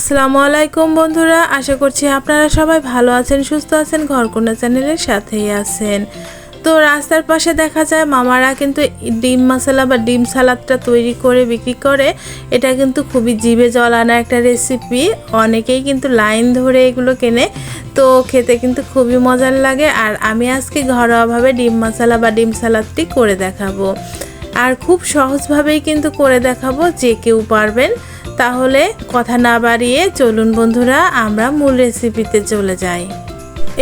আসসালামু আলাইকুম বন্ধুরা, আশা করছি আপনারা সবাই ভালো আছেন, সুস্থ আছেন ঘর ঘরকোনা চ্যানেলের সাথেই আছেন। তো রাস্তার পাশে দেখা যায় মামারা কিন্তু ডিম মশলা বা ডিম সালাদটা তৈরি করে বিক্রি করে। এটা কিন্তু খুবই জিভে জল আনা একটা রেসিপি অনেকেই কিন্তু লাইন ধরে এগুলো কেনে। তো খেতে কিন্তু খুবই মজার লাগে। আর আমি আজকে ঘরোয়াভাবে ডিম মশলা বা ডিম সালাদটি করে দেখাবো। আর খুব সহজভাবেই কিন্তু করে দেখাবো যে কেউ পারবেন। তাহলে কথা না বাড়িয়ে চলুন বন্ধুরা, আমরা মূল রেসিপিতে চলে যাই।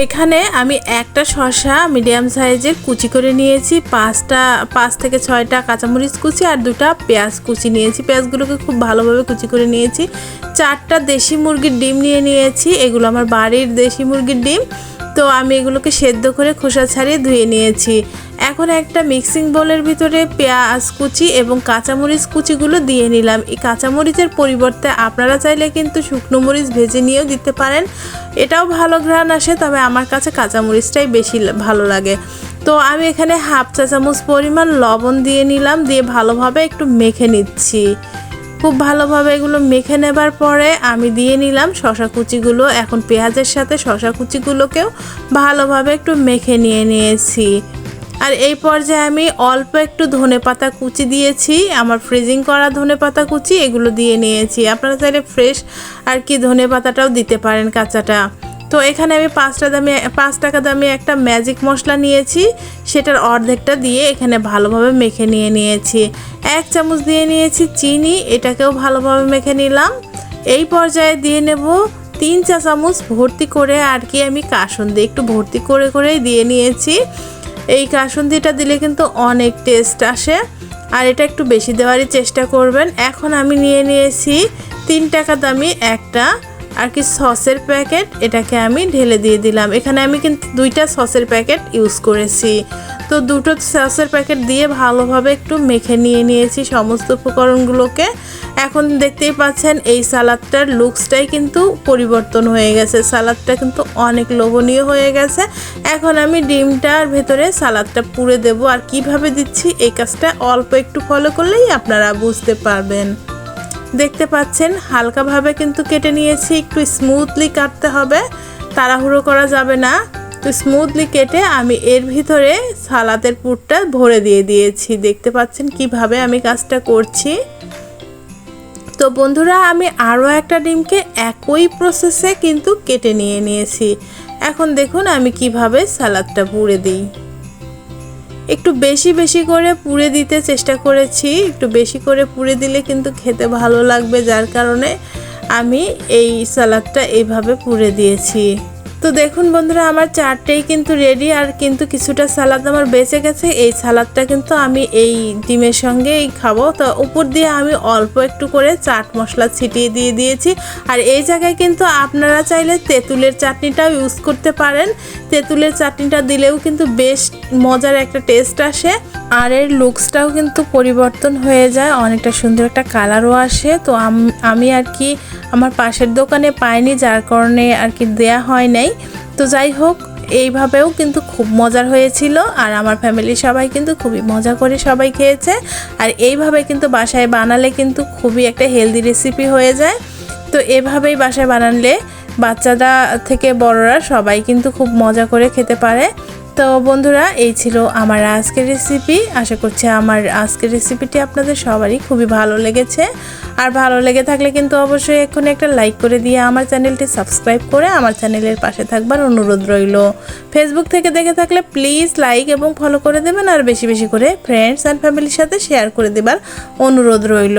এখানে আমি একটা শসা মিডিয়াম সাইজের কুচি করে নিয়েছি, পাঁচটা, পাঁচ থেকে ছয়টা কাঁচামরিচ কুচি আর দুটা পেঁয়াজ কুচি নিয়েছি। পেঁয়াজগুলোকে খুব ভালোভাবে কুচি করে নিয়েছি। চারটা দেশি মুরগির ডিম নিয়ে নিয়েছি, এগুলো আমার বাড়ির দেশি মুরগির ডিম। তো আমি এগুলোকে সেদ্ধ করে খোসা ছাড়িয়ে ধুয়ে নিয়েছি। এখন একটা মিক্সিং বোলের ভিতরে পেঁয়াজ কুচি এবং কাঁচামরিচ কুচিগুলো দিয়ে নিলাম। এই কাঁচামরিচের পরিবর্তে আপনারা চাইলে কিন্তু শুকনো মরিচ ভেজে নিয়েও দিতে পারেন। এটাও ভালো ঘ্রাণ আসে, তবে আমার কাছে কাঁচামরিচটাই বেশি ভালো লাগে। তো আমি এখানে হাফ চা চামচ পরিমাণ লবণ দিয়ে নিলাম, দিয়ে ভালোভাবে একটু মেখে নিচ্ছি। খুব ভালোভাবে এগুলো মেখে নেবার পরে আমি দিয়ে নিলাম শশা কুচিগুলো। এখন পেঁয়াজের সাথে শশা কুচিগুলোকেও ভালোভাবে একটু মেখে নিয়ে নিয়েছি। আর এই পর্যায়ে আমি অল্প একটু ধনে পাতা কুচি দিয়েছি, আমার ফ্রিজিং করা ধনে পাতা কুচি এগুলো দিয়ে নিয়েছি। আপনারা চাইলে ফ্রেশ আর কি ধনে পাতাটাও দিতে পারেন কাঁচাটা। তো এখানে আমি পাঁচটা দামি, পাঁচ টাকা দামি একটা ম্যাজিক মশলা নিয়েছি। সেটার অর্ধেকটা দিয়ে এখানে ভালোভাবে মেখে নিয়ে নিয়েছি। এক চামচ দিয়ে নিয়েছি চিনি, এটাকেও ভালোভাবে মেখে নিলাম। এই পর্যায়ে দিয়ে নেব তিন চা চামচ ভর্তি করে আর কি আমি কাসুন্দি। একটু ভর্তি করে করেই দিয়ে নিয়েছি। এই কাসুন্দিটা দিলে কিন্তু অনেক টেস্ট আসে। আর এটা একটু বেশি দেওয়ারই চেষ্টা করবেন। এখন আমি নিয়ে নিয়েছি তিন টাকা দামি একটা আর কি সসের প্যাকেট, এটাকে আমি ঢেলে দিয়ে দিলাম। এখানে আমি কিন্তু দুইটা সসের প্যাকেট ইউজ করেছি। তো দুটো সসের প্যাকেট দিয়ে ভালোভাবে একটু মেখে নিয়ে নিয়েছি সমস্ত উপকরণগুলোকে। এখন দেখতেই পাচ্ছেন এই সালাদটার লুকসটাই কিন্তু পরিবর্তন হয়ে গেছে। সালাদটা কিন্তু অনেক লোভনীয় হয়ে গেছে। এখন আমি ডিমটার ভেতরে সালাদটা পুড়ে দেব। আর কীভাবে দিচ্ছি, এই কাজটা অল্প একটু ফলো করলেই আপনারা বুঝতে পারবেন। দেখতে পাচ্ছেন, হালকাভাবে কিন্তু কেটে নিয়েছি, একটু স্মুথলি কাটতে হবে, তাড়াহুড়ো করা যাবে না। তো স্মুথলি কেটে আমি এর ভিতরে সালাদের পুরটা ভরে দিয়ে দিয়েছি। দেখতে পাচ্ছেন কীভাবে আমি কাজটা করছি। তো বন্ধুরা, আমি আরও একটা ডিমকে একই প্রসেসে কিন্তু কেটে নিয়ে নিয়েছি। এখন দেখুন আমি কীভাবে সালাদটা পুড়ে দিই। একটু বেশি বেশি করে পুড়ে দিতে চেষ্টা করেছি। একটু বেশি করে পুড়ে দিলে কিন্তু খেতে ভালো লাগবে, যার কারণে আমি এই সালাদটা এইভাবে পুড়ে দিয়েছি। তো দেখুন বন্ধুরা, আমার চারটেই কিন্তু রেডি আর কিন্তু কিছুটা সালাদ আমার বেঁচে গেছে। এই সালাদটা কিন্তু আমি এই ডিমের সঙ্গেই খাব। তো উপর দিয়ে আমি অল্প একটু করে চাট মশলা ছিটিয়ে দিয়ে দিয়েছি। আর এই জায়গায় কিন্তু আপনারা চাইলে তেঁতুলের চাটনিটাও ইউজ করতে পারেন। তেঁতুলের চাটনিটা দিলেও কিন্তু বেশ মজার একটা টেস্ট আসে। আর এর লুকসটাও কিন্তু পরিবর্তন হয়ে যায়, অনেকটা সুন্দর একটা কালারও আসে। তো আমি আর কি আমার পাশের দোকানে পাইনি, যার কারণে আর কি দেয়া হয় নাই। তো যাই হোক, এইভাবেও কিন্তু খুব মজার হয়েছিল আর আমার ফ্যামিলির সবাই কিন্তু খুবই মজা করে সবাই খেয়েছে। আর এইভাবে কিন্তু বাসায় বানালে কিন্তু খুবই একটা হেলদি রেসিপি হয়ে যায়। তো এভাবেই বাসায় বানালে বাচ্চারা থেকে বড়রা সবাই কিন্তু খুব মজা করে খেতে পারে। তো বন্ধুরা, এই ছিল আমার আজকের রেসিপি আশা করছি আমার আজকের রেসিপিটি আপনাদের সবারই খুবই ভালো লেগেছে। আর ভালো লেগে থাকলে কিন্তু অবশ্যই এখন একটা লাইক করে দিয়ে আমার চ্যানেলটি সাবস্ক্রাইব করে আমার চ্যানেলের পাশে থাকবার অনুরোধ রইল। ফেসবুক থেকে দেখে থাকলে প্লিজ লাইক এবং ফলো করে দেবেন আর বেশি বেশি করে ফ্রেন্ডস অ্যান্ড ফ্যামিলির সাথে শেয়ার করে দেবার অনুরোধ রইল।